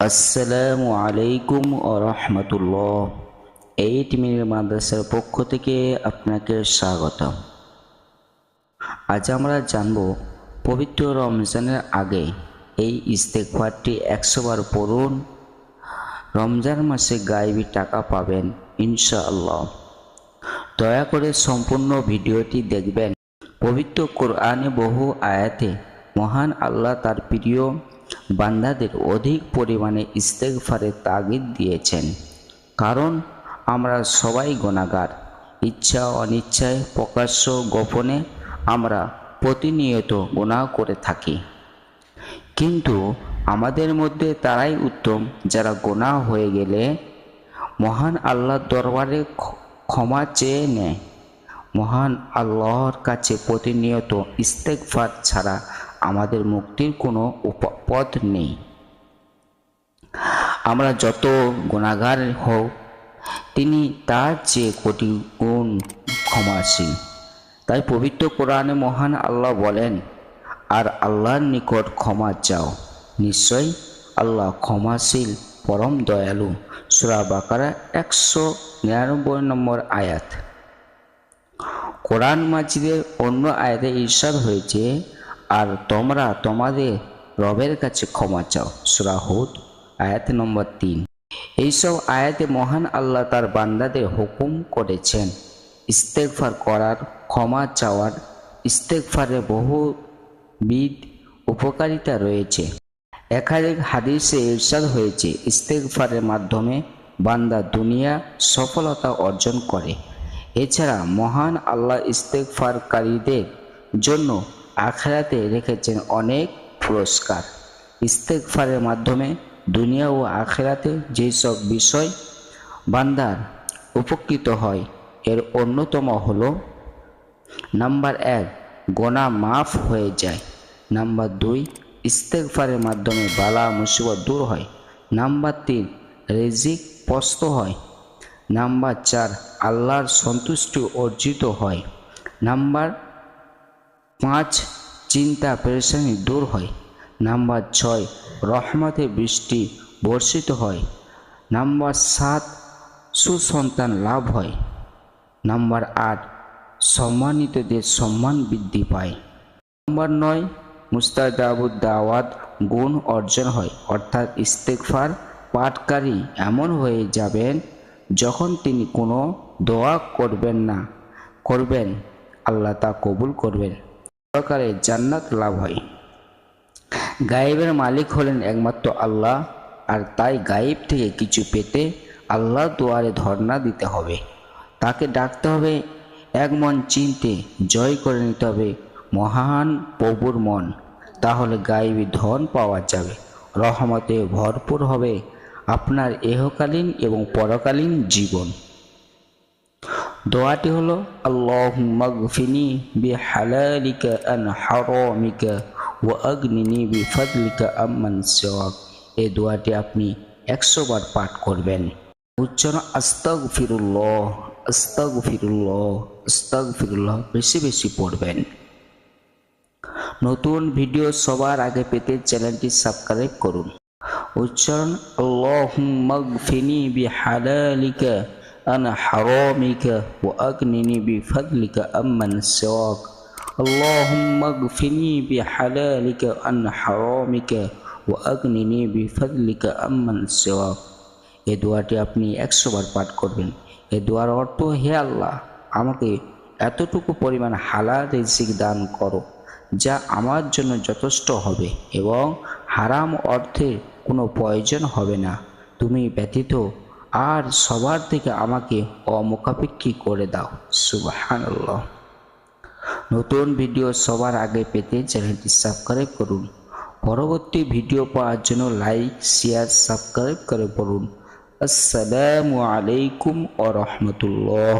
আসসালামু আলাইকুম রহমতুল্লাহ। Eight minute মাদ্রাসার পক্ষ থেকে আপনাকে স্বাগত আজ আমরা জানব, পবিত্র রমজানের আগে এই ইস্তেকবারটি একশো বার পড়ুন। রমজান মাসে গায়েবী টাকা পাবেন, ইনশাআল্লাহ। দয়া করে সম্পূর্ণ ভিডিওটি দেখবেন। পবিত্র কোরআনে বহু আয়াতে মহান আল্লাহ তার প্রিয় বান্দাদের অধিক পরিমাণে ইস্তেগফারের তাগিদ দিয়েছেন। কারণ আমরা সবাই গোনাগার ইচ্ছা অনিচ্ছায় প্রকাশ্য গোপনে আমরা প্রতিনিয়ত গোনা করে থাকি। কিন্তু আমাদের মধ্যে তারাই উত্তম, যারা গোনা হয়ে গেলে মহান আল্লাহর দরবারে ক্ষমা চেয়ে নেয়। মহান আল্লাহর কাছে প্রতিনিয়ত ইস্তেকফার ছাড়া আমাদের মুক্তির কোনো পথ নেই। আমরা যত গুণাগার হোক তিনি তার চেয়ে কোটি গুণ ক্ষমাশীল। তাই পবিত্র কোরআনে মহান আল্লাহ বলেন, আর আল্লাহর নিকট ক্ষমা চাও। নিশ্চয় আল্লাহ ক্ষমাশীল, পরম দয়ালু। সুরা বাকারা একশো নিরানব্বই নম্বর আয়াত। কোরআন মাজিদের অন্য আয়াতে ঈর্ষাদ হয়েছে আর তোমরা তোমাদের রবের কাছে ক্ষমা চাও। সুরা হুদ, আয়াত নম্বর তিন। এইসব আয়াতে মহান আল্লাহ তার বান্দাদের হুকুম করেছেন ইস্তেকফার করার, ক্ষমা চাওয়ার। ইস্তেগফারে বহুবিধ উপকারিতা রয়েছে। একাধিক হাদিসে ইরশাদ হয়েছে ইস্তেকফারের মাধ্যমে বান্দা দুনিয়া সফলতা অর্জন করে। এছাড়া মহান আল্লাহ ইস্তেকফারকারীদের জন্য আখেরাতে রেখেছেন অনেক পুরস্কার। ইস্তেগফারের মাধ্যমে দুনিয়া ও আখেরাতে যেসব বিষয় বান্দার উপকৃত হয়, এর অন্যতম হল নাম্বার এক, গোনা মাফ হয়ে যায়। নাম্বার দুই, ইস্তেগফারের মাধ্যমে বালা মুসিবত দূর হয়। নাম্বার তিন, রেজিক পস্ত হয়। নাম্বার চার, আল্লাহর সন্তুষ্টি অর্জিত হয়। নাম্বার পাঁচ চিন্তা পেরেশানি দূর হয়। নাম্বার ছয়, রহমতে বৃষ্টি বর্ষিত হয়। নাম্বার সাত, সুসন্তান লাভ হয়। নাম্বার আট, সম্মানিতদের সম্মান বৃদ্ধি পায়। নম্বর নয় মুস্তাজাবুদ দাওয়াত গুণ অর্জন হয়। অর্থাৎ ইস্তেকফার পাঠকারী এমন হয়ে যাবেন যখন তিনি কোনো দোয়া করবেন না। করবেন, আল্লাহ তা কবুল করবেন। সরকারে জান্নাত লাভ হয়। গায়েবের মালিক হলেন একমাত্র আল্লাহ, আর তাই গায়েব থেকে কিছু পেতে আল্লাহ দুয়ারে ধর্ণা দিতে হবে। তাকে ডাকতে হবে, এক মন চিনতে জয় করে নিতে হবে মহান প্রভুর মন, তাহলে গায়েবী ধন পাওয়া যাবে। রহমতে ভরপুর হবে আপনার এহকালীন এবং পরকালীন জীবন। দোয়াটি হলো আল্লাহ মগফিনি বি ও বি এই দোয়াটি আপনি একশো বার পাঠ করবেন। উচ্চারণ আস্তাগ ফিরুল্লাহ আস্তাগ ফিরুল্লাহ আস্তাগ ফিরুল্লাহ বেশি বেশি পড়বেন। নতুন ভিডিও সবার আগে পেতে চ্যানেলটি সাবস্ক্রাইব করুন। উচ্চারণ, আল্লাহুম্মা গফিনি বিহালালিকা আন ওয়া আগনিনি বিফদলিকা আম্মান সিওয়াক আল্লাহুম্মা গফিনি বিহালালিকা আন হারামিকা ওয়া আগনিনি বিফদলিকা আম্মান সিওয়াক এই দোয়াটি আপনি একশো বার পাঠ করবেন। এই দোয়ার অর্থ হে আল্লাহ, আমাকে এতটুকু পরিমাণ হালাল রিজিক দান করো, যা আমার জন্য যথেষ্ট হবে এবং হারাম অর্থের কোনো প্রয়োজন হবে না। তুমি ব্যতীত আর সবার থেকে আমাকে অমুখাপেক্ষী করে দাও। সুবাহান নতুন ভিডিও সবার আগে পেতে চ্যানেলটি সাবস্ক্রাইব করুন। পরবর্তী ভিডিও পাওয়ার জন্য লাইক, শেয়ার, সাবস্ক্রাইব করে পড়ুন। আসসালামু আলাইকুম ও রহমতুল্লাহ।